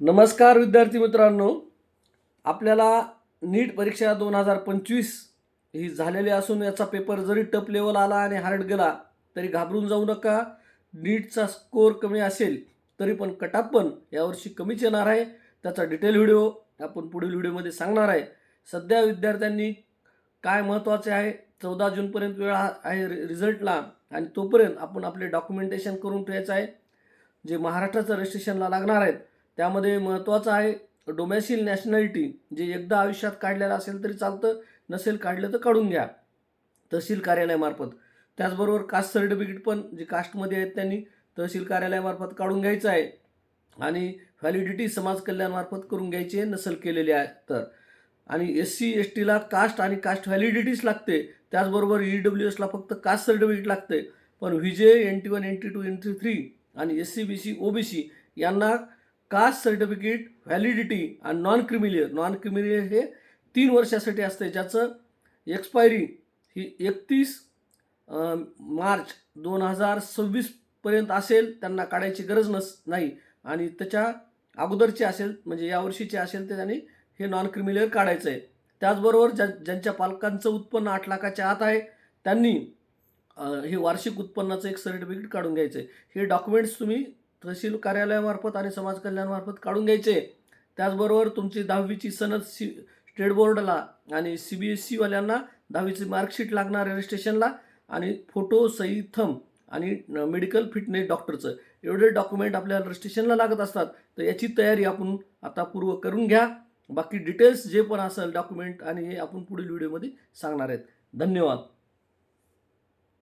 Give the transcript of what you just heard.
नमस्कार विद्यार्थी मित्रांनो. आपल्याला नीट परीक्षा दोन हजार पंचवीस ही झालेली असून याचा पेपर जरी टप लेवल आला आणि हार्ड गेला तरी घाबरून जाऊ नका. नीटचा स्कोअर कमी असेल तरी पण कटाप पण यावर्षी कमीच येणार आहे. त्याचा डिटेल व्हिडिओ आपण पुढील व्हिडिओमध्ये सांगणार आहे. सध्या विद्यार्थ्यांनी काय महत्त्वाचे आहे चौदा जूनपर्यंत वेळ हा- आहे रि- रिझल्टला आणि तोपर्यंत आपण आपले डॉक्युमेंटेशन करून ठेवायचं आहे जे महाराष्ट्राचं रजिस्ट्रेशनला लागणार आहेत त्यामध्ये महत्त्वाचं आहे डोमॅसिल नॅशनॅलिटी जे एकदा आयुष्यात काढलेलं असेल तरी चालतं नसेल काढलं तर काढून घ्या. तहसील कार्यालयामार्फत. त्याचबरोबर कास्ट सर्टिफिकेट पण जे कास्टमध्ये आहेत त्यांनी तहसील कार्यालयामार्फत काढून घ्यायचं आहे. आणि व्हॅलिडिटी समाज कल्याणमार्फत करून घ्यायची आहे नसल केलेली आहे तर. आणि एस सी एस टीला कास्ट आणि कास्ट व्हॅलिडिटीच लागते. त्याचबरोबर ई डब्ल्यू एसला फक्त कास्ट सर्टिफिकेट लागते. पण V J N T one N T two N T three आणि S C B C O B C यांना कास्ट सर्टिफिकेट व्हॅलिडिटी आणि non creamy layer non creamy layer हे तीन वर्षासाठी असते ज्याचं एक्सपायरी ही एकतीस मार्च दोन हजार सव्वीसपर्यंत असेल त्यांना काढायची गरज नस नाही. आणि त्याच्या अगोदरची असेल म्हणजे यावर्षीची असेल ते त्यांनी हे नॉन क्रिमिलियर काढायचं आहे त्याचबरोबर ज्या ज्यांच्या पालकांचं उत्पन्न आठ लाखाच्या आत आहे त्यांनी हे वार्षिक उत्पन्नाचं एक सर्टिफिकेट काढून घ्यायचं आहे हे डॉक्युमेंट्स तुम्ही तहसील कार्यालयामार्फत आणि समाज कल्याणमार्फत काढून घ्यायचे. त्याचबरोबर तुमची दहावीची सनद सी स्टेट बोर्डला आणि सी बी एस सीवाल्यांना दहावीची मार्कशीट लागणार रजिस्ट्रेशनला आणि फोटो सही थंब आणि मेडिकल फिटनेस डॉक्टरचं एवढे डॉक्युमेंट आपल्याला रजिस्ट्रेशनला लागत असतात. तर याची तयारी आपण आता पूर्व करून घ्या. बाकी डिटेल्स जे पण असेल डॉक्युमेंट आणि हे आपण पुढील व्हिडिओमध्ये सांगणार आहेत. धन्यवाद.